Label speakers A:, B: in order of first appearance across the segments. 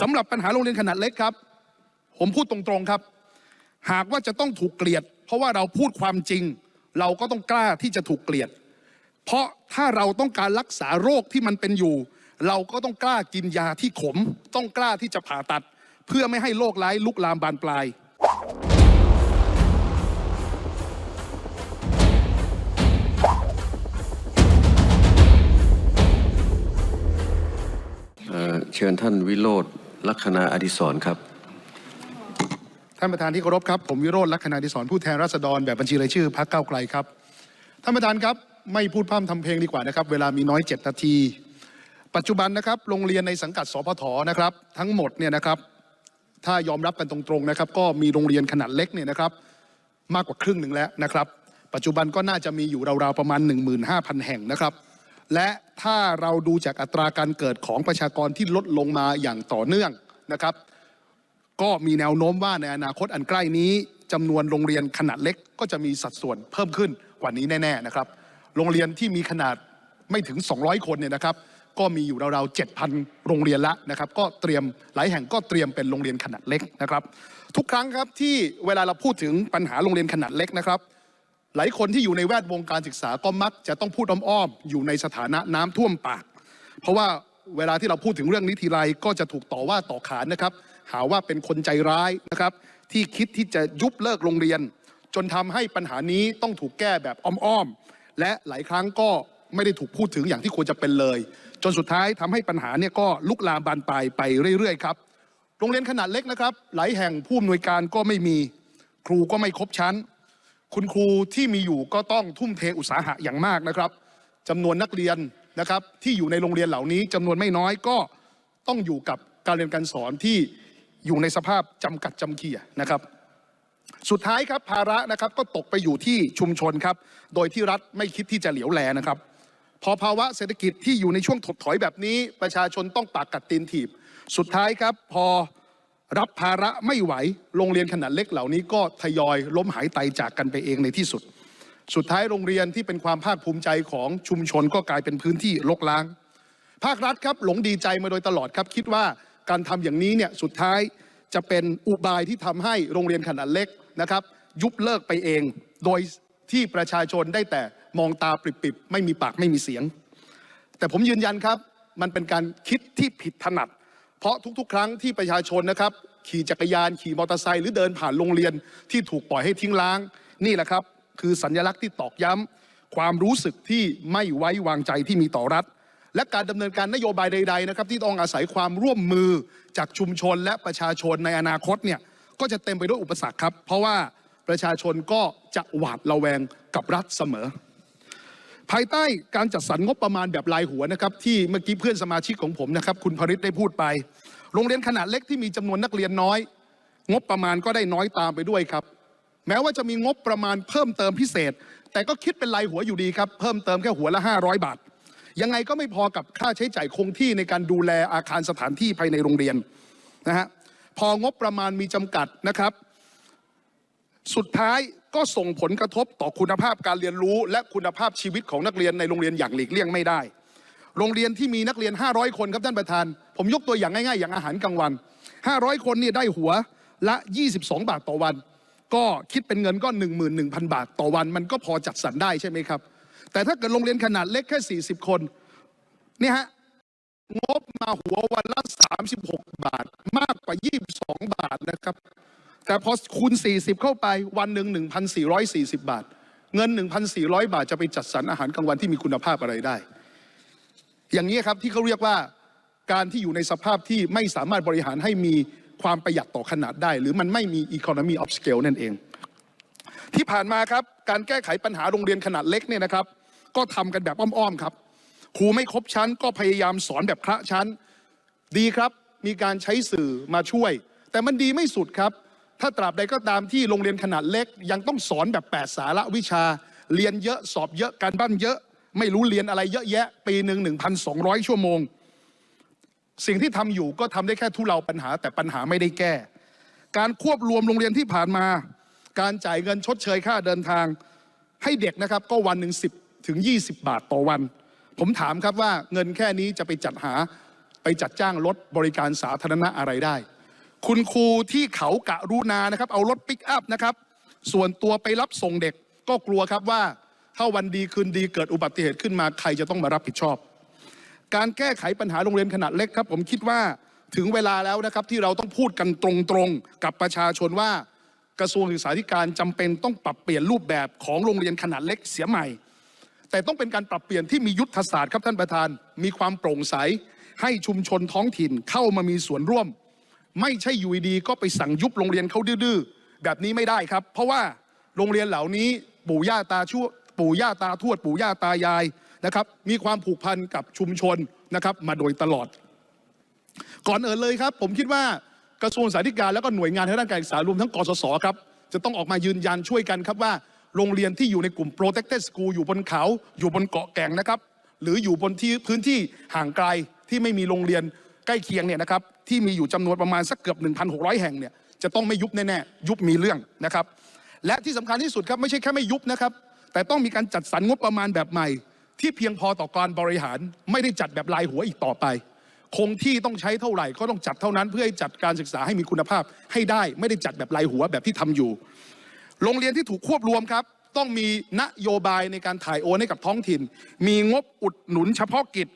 A: สำหรับปัญหาโรงเรียนขนาดเล็กครับ ผมพูดตรงๆครับ หากว่าจะต้องถูกเกลียด เพราะว่าเราพูดความจริง เราก็ต้องกล้าที่จะถูกเกลียด เพราะถ้าเราต้องการรักษาโรคที่มันเป็นอยู่ เราก็ต้องกล้ากินยาที่ขม ต้องกล้าที่จะผ่าตัด เพื่อไม่ให้โรคร้ายลุกลามบานปลาย
B: เเชิญท่านวิโรธ ลัคนาอดิศรครับ
A: ท่านประธานที่เคารพครับผมวิโรจน์ลักษณะดิศรผู้แทนราษฎรแบบบัญชีรายชื่อพรรคก้าวไกลครับท่านประธานครับไม่พูดพร่ำทำเพลงดีกว่านะครับ เวลามีน้อย 7 นาที ปัจจุบันนะครับโรงเรียนในสังกัดสพทนะครับ ทั้งหมดเนี่ยนะครับถ้ายอมรับกันตรงๆนะครับ ก็มีโรงเรียนขนาดเล็กเนี่ยนะครับ มากกว่าครึ่งหนึ่งแล้วนะครับ ปัจจุบันก็น่าจะมีอยู่ราวๆประมาณ 15,000 แห่งนะครับ และถ้าเราดูจากอัตราการเกิดของประชากรที่ลดลงมาอย่างต่อเนื่องนะครับ ก็มีแนวโน้มว่าในอนาคตอันใกล้นี้จำนวนโรงเรียนขนาดเล็กก็จะมีสัดส่วนเพิ่มขึ้นกว่านี้แน่ๆนะครับ โรงเรียนที่มีขนาดไม่ถึง 200 คนเนี่ยนะครับ ก็มีอยู่ราวๆ7,000 โรงเรียนละนะครับ ก็เตรียมหลายแห่งก็เตรียมเป็นโรงเรียนขนาดเล็กนะครับ ทุกครั้งครับที่เวลาเราพูดถึงปัญหาโรงเรียนขนาดเล็กนะครับ หลายคนที่อยู่ในแวดวงการศึกษาก็มักจะต้องพูดอ้อมๆอยู่ในสถานะน้ำท่วมปาก เพราะว่าเวลาที่เราพูดถึงเรื่องนี้ทีไรก็จะถูกต่อว่าต่อขานนะครับ หาว่าเป็นคนใจร้ายนะครับ ที่คิดที่จะยุบเลิกโรงเรียน จนทำให้ปัญหานี้ต้องถูกแก้แบบอ้อมๆและหลายครั้งก็ไม่ได้ถูกพูดถึงอย่างที่ควรจะเป็นเลย จนสุดท้ายทำให้ปัญหาเนี่ยก็ลุกลามบานปลายไปเรื่อยๆครับโรงเรียนขนาดเล็กนะครับ หลายแห่งผู้อำนวยการก็ไม่มี ครูก็ไม่ครบชั้น คุณครูที่มีอยู่ก็ต้องทุ่มเทอุตสาหะอย่างมากนะครับจำนวนนักเรียนนะครับที่อยู่ในโรงเรียนเหล่านี้จำนวนไม่น้อยก็ต้องอยู่กับการเรียนการสอนที่อยู่ในสภาพจำกัดจำเขี่ยนะครับ สุดท้ายครับภาระนะครับก็ตกไปอยู่ที่ชุมชนครับ โดยที่รัฐไม่คิดที่จะเหลียวแลนะครับ พอภาวะเศรษฐกิจที่อยู่ในช่วงถดถอยแบบนี้ ประชาชนต้องปากกัดตีนถีบ สุดท้ายครับพอ รับภาระไม่ไหว โรงเรียนขนาดเล็กเหล่านี้ก็ทยอยล้มหายตายจากกันไปเองในที่สุด สุดท้ายโรงเรียนที่เป็นความภาคภูมิใจของชุมชนก็กลายเป็นพื้นที่รกร้าง ภาครัฐครับหลงดีใจมาโดยตลอดครับคิดว่าการทำอย่างนี้เนี่ยสุดท้ายจะเป็นอุบายที่ทำให้โรงเรียนขนาดเล็กนะครับ ยุบเลิกไปเอง โดยที่ประชาชนได้แต่มองตาปริบๆไม่มีปากไม่มีเสียง แต่ผมยืนยันครับ มันเป็นการคิดที่ผิดถนัด เพราะทุกๆครั้งที่ประชาชนนะครับขี่จักรยานขี่มอเตอร์ไซค์หรือเดินผ่านโรงเรียนที่ถูกปล่อยให้ทิ้งร้างนี่แหละครับ คือสัญลักษณ์ที่ตอกย้ำความรู้สึกที่ไม่ไว้วางใจที่มีต่อรัฐ และการดำเนินการนโยบายใด ๆ นะครับ ที่ต้องอาศัยความร่วมมือจากชุมชนและประชาชนในอนาคตเนี่ยก็จะเต็มไปด้วยอุปสรรคครับ เพราะว่าประชาชนก็จะหวาดระแวงกับรัฐเสมอ ภายใต้การจัดสรรงบประมาณแบบรายหัวนะครับที่เมื่อกี้เพื่อนสมาชิกของผมนะครับคุณพริตได้พูดไป โรงเรียนขนาดเล็กที่มีจำนวนนักเรียนน้อย งบประมาณก็ได้น้อยตามไปด้วยครับ แม้ว่าจะมีงบประมาณเพิ่มเติมพิเศษ แต่ก็คิดเป็นรายหัวอยู่ดีครับ เพิ่มเติมแค่หัวละ 500 บาท ยังไงก็ไม่พอกับค่าใช้จ่ายคงที่ในการดูแลอาคารสถานที่ภายในโรงเรียนนะฮะพองบประมาณมีจำกัดนะครับ สุดท้าย ก็ส่งผลกระทบต่อคุณภาพการเรียนรู้ และคุณภาพชีวิตของนักเรียนในโรงเรียนอย่างหลีกเลี่ยงไม่ได้ โรงเรียนที่มีนักเรียน 500 คนครับท่านประธาน ผมยกตัวอย่างง่ายๆ อย่างอาหารกลางวัน 500 คนเนี่ยได้หัวละ 22 บาทต่อวัน ก็คิดเป็นเงินก็ 11,000 บาทต่อวัน มันก็พอจัดสรรได้ใช่ไหมครับ แต่ถ้าเกิดโรงเรียนขนาดเล็กแค่ 40 คนเนี่ยฮะงบมาหัววันละ 36 บาท มากกว่า 22 บาทนะครับ แต่พอคูณ 40 เข้าไปวันหนึ่ง1,440 บาท เงิน 1,400 บาทจะไปจัดสรรอาหารกลางวันที่มีคุณภาพอะไรได้ อย่างนี้ครับที่เขาเรียกว่าการที่อยู่ในสภาพที่ไม่สามารถบริหารให้มีความประหยัดต่อขนาดได้ หรือมันไม่มี economy of scale นั่นเอง ที่ผ่านมาครับการแก้ไขปัญหาโรงเรียนขนาดเล็กเนี่ยนะครับ ก็ทำกันแบบอ้อมๆครับครูไม่ครบชั้นก็พยายามสอนแบบคละชั้น ดีครับ มีการใช้สื่อมาช่วย แต่มันดีไม่สุดครับ ถ้าตราบใดก็ตามที่โรงเรียนขนาดเล็ก ยังต้องสอนแบบแปดสาระวิชา เรียนเยอะสอบเยอะการบ้านเยอะ ไม่รู้เรียนอะไรเยอะแยะ ปีหนึ่งหนึ่งพันสองร้อยชั่วโมง สิ่งที่ทำอยู่ก็ทำได้แค่ทุเลาปัญหา แต่ปัญหาไม่ได้แก้ การควบรวมโรงเรียนที่ผ่านมา การจ่ายเงินชดเชยค่าเดินทาง ให้เด็กนะครับก็วันหนึ่งสิบถึงยี่สิบบาทต่อวัน ผมถามครับว่าเงินแค่นี้จะไปจัดหาไปจัดจ้างรถบริการสาธารณะอะไรได้ คุณครูที่เขากะรุนานะครับ เอารถปิกอัพนะครับ ส่วนตัวไปรับส่งเด็กก็กลัวครับว่า ถ้าวันดีคืนดีเกิดอุบัติเหตุขึ้นมาใครจะต้องมารับผิดชอบ การแก้ไขปัญหาโรงเรียนขนาดเล็กครับ ผมคิดว่าถึงเวลาแล้วนะครับที่เราต้องพูดกันตรงๆ กับประชาชนว่ากระทรวงศึกษาธิการจำเป็นต้องปรับเปลี่ยนรูปแบบของโรงเรียนขนาดเล็กเสียใหม่ แต่ต้องเป็นการปรับเปลี่ยนที่มียุทธศาสตร์ครับท่านประธาน มีความโปร่งใส ให้ชุมชนท้องถิ่นเข้ามามีส่วนร่วม ไม่ใช่อยู่ดีก็ไปสั่งยุบโรงเรียนเขาดื้อๆแบบนี้ไม่ได้ครับ เพราะว่าโรงเรียนเหล่านี้ปู่ย่าตาชั่วปู่ย่าตาทวด ปู่ย่าตายายนะครับ มีความผูกพันกับชุมชนนะครับ มาโดยตลอด ก่อนอื่นเลยครับ ผมคิดว่ากระทรวงสาธการแล้วก็หน่วยงานทางด้านการศึกษารวมทั้งกสศครับจะต้องออกมายืนยันช่วยกันครับว่าโรงเรียนที่อยู่ในกลุ่ม protected school อยู่บนเขา อยู่บนเกาะแก่งนะครับ หรืออยู่บนที่พื้นที่ห่างไกลที่ไม่มีโรงเรียน ใกล้เคียงเนี่ยนะครับที่มีอยู่จำนวนประมาณสักเกือบ 1,600 แห่งเนี่ยจะต้องไม่ยุบแน่ๆยุบมีเรื่องนะครับ และที่สำคัญที่สุดครับไม่ใช่แค่ไม่ยุบนะครับ แต่ต้องมีการจัดสรรงบประมาณแบบใหม่ ที่เพียงพอต่อการบริหาร ไม่ได้จัดแบบลายหัวอีกต่อไป คงที่ต้องใช้เท่าไหร่ก็ต้องจัดเท่านั้นเพื่อให้จัดการศึกษาให้มีคุณภาพให้ได้ ไม่ได้จัดแบบลายหัวแบบที่ทำอยู่ โรงเรียนที่ถูกควบรวมครับต้องมีนโยบายในการถ่ายโอนให้กับท้องถิ่น มีงบอุดหนุนเฉพาะกิจ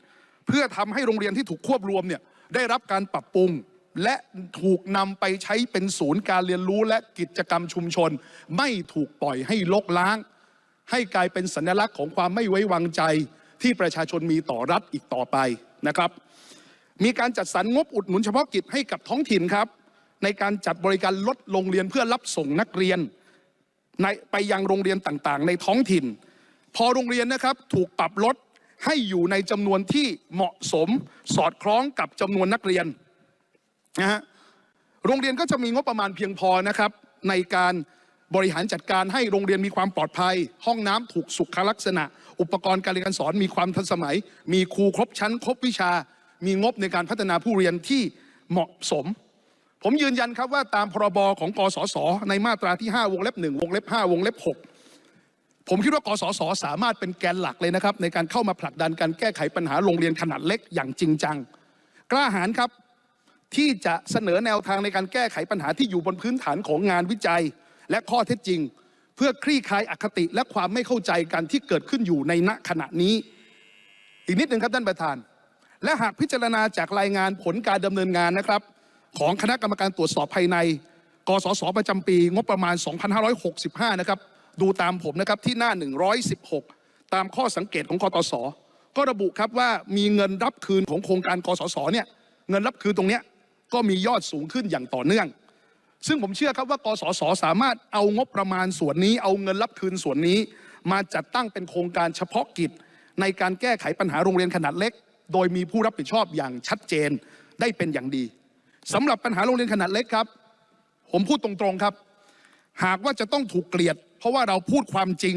A: เพื่อทำให้โรงเรียนที่ถูกควบรวมเนี่ย ได้รับการปรับปรุงและถูกนำไปใช้เป็นศูนย์การเรียนรู้และกิจกรรมชุมชน ไม่ถูกปล่อยให้ลกล้าง ให้กลายเป็นสัญลักษณ์ของความไม่ไว้วางใจ ที่ประชาชนมีต่อรัฐอีกต่อไปนะครับ มีการจัดสรรงบอุดหนุนเฉพาะกิจให้กับท้องถิ่นครับ ในการจัดบริการลดโรงเรียนเพื่อรับส่งนักเรียนในไปยังโรงเรียนต่างๆ ในท้องถิ่น พอโรงเรียนนะครับถูกปรับลด ให้อยู่ในจำนวนที่เหมาะสมสอดคล้องกับจำนวนนักเรียนนะฮะโรงเรียนก็จะมีงบประมาณเพียงพอนะครับในการบริหารจัดการให้โรงเรียนมีความปลอดภัย ห้องน้ำถูกสุขลักษณะ อุปกรณ์การเรียนการสอนมีความทันสมัย มีครูครบชั้น ครบวิชา มีงบในการพัฒนาผู้เรียนที่เหมาะสม ผมยืนยันครับว่าตามพรบของกสศในมาตราที่ 5 วงเล็บ 1 วงเล็บ 5 วงเล็บ 6 ผมคิดว่ากสศสามารถเป็นแกนหลักเลยนะครับในการเข้ามาผลักดันการแก้ไขปัญหาโรงเรียนขนาดเล็กอย่างจริงจัง กล้าหาญครับที่จะเสนอแนวทางในการแก้ไขปัญหาที่อยู่บนพื้นฐานของงานวิจัย และข้อเท็จจริง เพื่อคลี่คลายอคติและความไม่เข้าใจกันที่เกิดขึ้นอยู่ในณขณะนี้ อีกนิดหนึ่งครับท่านประธาน และหากพิจารณาจากรายงานผลการดำเนินงานนะครับ ของคณะกรรมการตรวจสอบภายใน กสศประจำปี งบประมาณ 2565 นะครับ ดูตามผมนะครับที่หน้า 116 ตามข้อสังเกตของกตสก็ระบุครับว่ามีเงินรับคืนของโครงการกสศเนี่ยเงินรับคืนตรงเนี้ยก็มียอดสูงขึ้นอย่างต่อเนื่อง ซึ่งผมเชื่อครับว่ากสศสามารถเอางบประมาณส่วนนี้ เอาเงินรับคืนส่วนนี้ มาจัดตั้งเป็นโครงการเฉพาะกิจ ในการแก้ไขปัญหาโรงเรียนขนาดเล็ก โดยมีผู้รับผิดชอบอย่างชัดเจนได้เป็นอย่างดีสำหรับปัญหาโรงเรียนขนาดเล็กครับ ผมพูดตรงๆครับ หากว่าจะต้องถูกเกลียด เพราะว่าเราพูดความจริง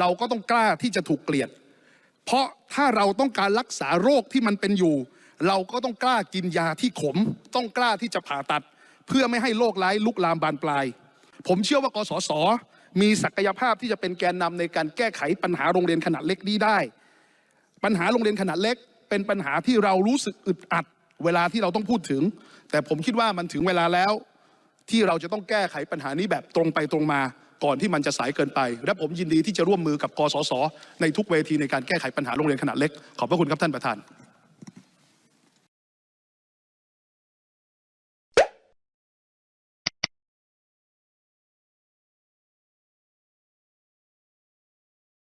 A: เราก็ต้องกล้าที่จะถูกเกลียด เพราะถ้าเราต้องการรักษาโรคที่มันเป็นอยู่ เราก็ต้องกล้ากินยาที่ขม ต้องกล้าที่จะผ่าตัด เพื่อไม่ให้โรคร้ายลุกลามบานปลาย ผมเชื่อว่ากสศมีศักยภาพที่จะเป็นแกนนำในการแก้ไขปัญหาโรงเรียนขนาดเล็กนี้ได้ ปัญหาโรงเรียนขนาดเล็ก เป็นปัญหาที่เรารู้สึกอึดอัด เวลาที่เราต้องพูดถึง แต่ผมคิดว่ามันถึงเวลาแล้ว ที่เราจะต้องแก้ไขปัญหานี้แบบตรงไปตรงมา ก่อนที่มันจะสายเกินไป และผมยินดีที่จะร่วมมือกับกสศในทุกเวทีในการแก้ไขปัญหาโรงเรียนขนาดเล็กขอบพระคุณครับท่านประธาน